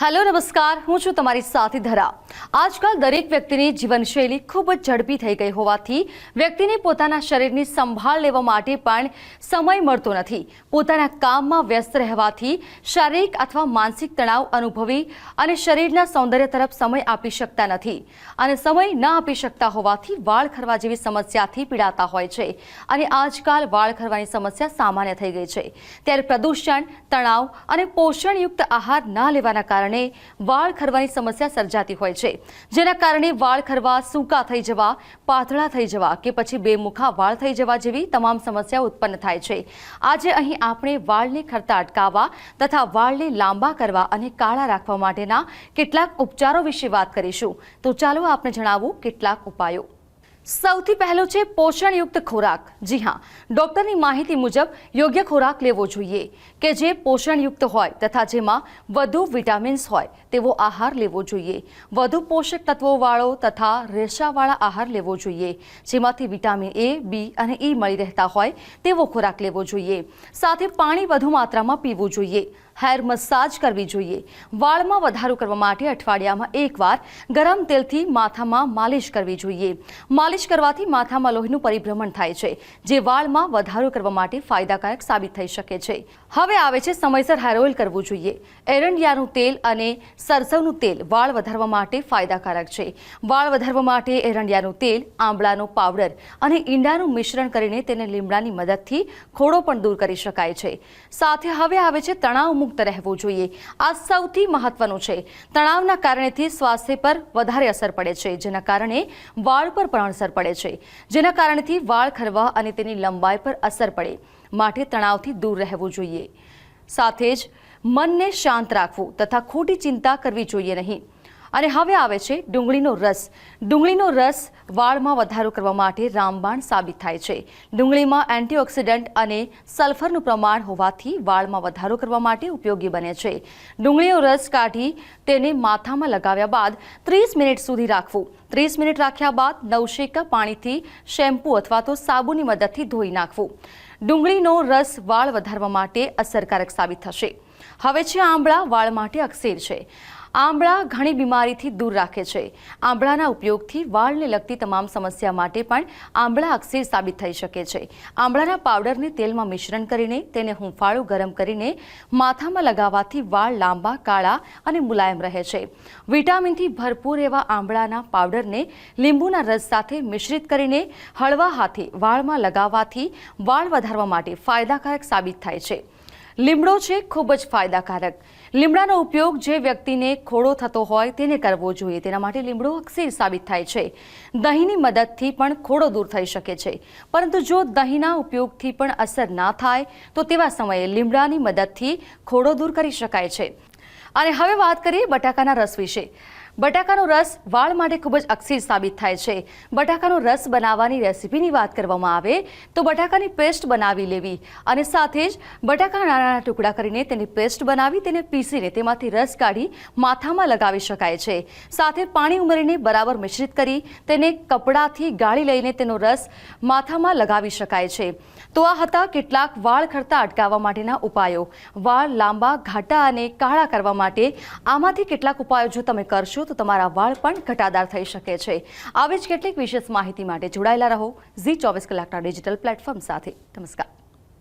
Hello નમસ્કાર. હું છું તમારી સાથી ધરા. આજકાલ દરેક વ્યક્તિની જીવનશૈલી ખૂબ જ ઝડપી થઈ ગઈ હોવાથી વ્યક્તિને પોતાના શરીરની સંભાળ લેવા માટે પણ સમય મળતો નથી. પોતાના કામમાં વ્યસ્ત રહેવાથી શારીરિક અથવા માનસિક તણાવ અનુભવી અને શરીરના સૌંદર્ય તરફ સમય આપી શકતા નથી અને સમય ન આપી શકતા હોવાથી વાળ ખરવા જેવી સમસ્યાથી પીડાતા હોય છે અને આજકાલ વાળ ખરવાની સમસ્યા સામાન્ય થઈ ગઈ છે. ત્યારે પ્રદૂષણ, તણાવ અને પોષણયુક્ત આહાર ના લેવાના કારણે વાળ ખરવાની સમસ્યા સર્જાતી હોય છે. જેના કારણે વાળ ખરવા, સૂકા થઈ જવા, પાતળા થઈ જવા કે પછી બેમુખા વાળ થઈ જવા જેવી તમામ સમસ્યાઓ ઉત્પન્ન થાય છે. આજે અહીં આપણે વાળને ખરતા અટકાવવા તથા વાળને લાંબા કરવા અને કાળા રાખવા માટેના કેટલાક ઉપચારો વિશે વાત કરીશું. તો ચાલો આપણે જણાવું કેટલાક ઉપાયો. સૌથી પહેલો છે પોષણયુક્ત ખોરાક. જી હા, ડોક્ટરની માહિતી મુજબ યોગ્ય ખોરાક લેવો જોઈએ કે જે પોષણયુક્ત હોય તથા જેમાં વધુ વિટામિન્સ હોય તેવો આહાર લેવો જોઈએ. વધુ પોષક તત્વોવાળો તથા રેશાવાળા આહાર લેવો જોઈએ. જેમાંથી વિટામિન એ, બી અને ઈ મળી રહેતા હોય તેવો ખોરાક લેવો જોઈએ. સાથે પાણી વધુ માત્રામાં પીવું જોઈએ. હેર મસાજ કરવી જોઈએ. વાળમાં વધારો કરવા માટે અઠવાડિયામાં એકવાર ગરમ તેલથી માથામાં માલિશ કરવી જોઈએ. માલિશ કરવાથી માથામાં લોહીનું પરિભ્રમણ થાય છે, જે વાળમાં વધારો કરવા માટે ફાયદાકારક સાબિત થઈ શકે છે. હવે આવે છે સમયસર હેર ઓઇલ કરવું જોઈએ. એરંડિયાનું તેલ અને સરસવનું તેલ વાળ વધારવા માટે ફાયદાકારક છે. વાળ વધારવા માટે એરંડિયાનું તેલ, આંબળાનો પાવડર અને ઈંડાનું મિશ્રણ કરીને તેને લીમડાની મદદથી ખોડો પણ દૂર કરી શકાય છે. સાથે હવે આવે છે તણાવ મુક્ત રહેવું જોઈએ. આ સૌથી મહત્વનું છે. તણાવના કારણેથી સ્વાસ્થ્ય પર વધારે અસર પડે છે, જેના કારણે વાળ પર પણ અસર પડે છે. જેના કારણેથી વાળ ખરવા અને તેની લંબાઈ પર અસર પડે. માટે તણાવથી દૂર રહેવું જોઈએ. સાથે જ મનને શાંત રાખવું તથા ખોટી ચિંતા કરવી જોઈએ નહીં. અને હવે આવે છે ડુંગળીનો રસ. ડુંગળીનો રસ વાળમાં વધારો કરવા માટે રામબાણ સાબિત થાય છે. ડુંગળીમાં એન્ટીઓક્સિડન્ટ અને સલ્ફરનું પ્રમાણ હોવાથી વાળમાં વધારો કરવા માટે ઉપયોગી બને છે. ડુંગળીનો રસ કાઢી તેને માથામાં લગાવ્યા બાદ ત્રીસ મિનિટ સુધી રાખવું. ત્રીસ મિનિટ રાખ્યા બાદ નવશેકા પાણીથી શેમ્પૂ અથવા તો સાબુની મદદથી ધોઈ નાખવું. ડુંગળીનો રસ વાળ વધારવા માટે અસરકારક સાબિત થશે. હવે છે આંબળા વાળ માટે અક્ષેર છે. આંબળા ઘણી બીમારીથી દૂર રાખે છે. આંબળાના ઉપયોગથી વાળને લગતી તમામ સમસ્યા માટે પણ આંબળા અક્ષીર સાબિત થઈ શકે છે. આંબળાના પાવડરને તેલમાં મિશ્રણ કરીને તેને હુંફાળું ગરમ કરીને માથામાં લગાવવાથી વાળ લાંબા, કાળા અને મુલાયમ રહે છે. વિટામિનથી ભરપૂર એવા આંબળાના પાવડરને લીંબુના રસ સાથે મિશ્રિત કરીને હળવા હાથે વાળમાં લગાવવાથી વાળ વધારવા માટે ફાયદાકારક સાબિત થાય છે. લીમડો છે ખૂબ જ ફાયદાકારક. લીમડાનો ઉપયોગ જે વ્યક્તિને ખોડો થતો હોય તેને કરવો જોઈએ. તેના માટે લીમડો અક્ષીર સાબિત થાય છે. દહીંની મદદથી પણ ખોડો દૂર થઈ શકે છે. પરંતુ જો દહીંના ઉપયોગથી પણ અસર ના થાય, તો તેવા સમયે લીમડાની મદદથી ખોડો દૂર કરી શકાય છે. અને હવે વાત કરીએ બટાકાના રસ વિશે. બટાકાનો રસ વાળ માટે ખૂબ જ અક્ષીર સાબિત થાય છે. બટાકાનો રસ બનાવવાની રેસીપીની વાત કરવામાં આવે તો બટાકાની પેસ્ટ બનાવી લેવી અને સાથે જ બટાકાના નાના નાના ટુકડા કરીને તેની પેસ્ટ બનાવી તેને પીસીને તેમાંથી રસ કાઢી માથામાં લગાવી શકાય છે. સાથે પાણી ઉમેરીને બરાબર મિશ્રિત કરી તેને કપડાથી ગાળી લઈને તેનો રસ માથામાં લગાવી શકાય છે. તો આ હતા કેટલાક વાળ ખરતા અટકાવવા માટેના ઉપાયો. વાળ લાંબા, ઘાટા અને કાળા કરવા માટે આમાંથી કેટલાક ઉપાયો જો તમે કરશો તો તમારા વાળ પણ ઘટાદાર થઈ શકે છે. આવી જ કેટલીક વિશેષ માહિતી માટે જોડાયેલા રહો. ઝી ચોવીસ કલાકના ડિજિટલ પ્લેટફોર્મ સાથે. નમસ્કાર.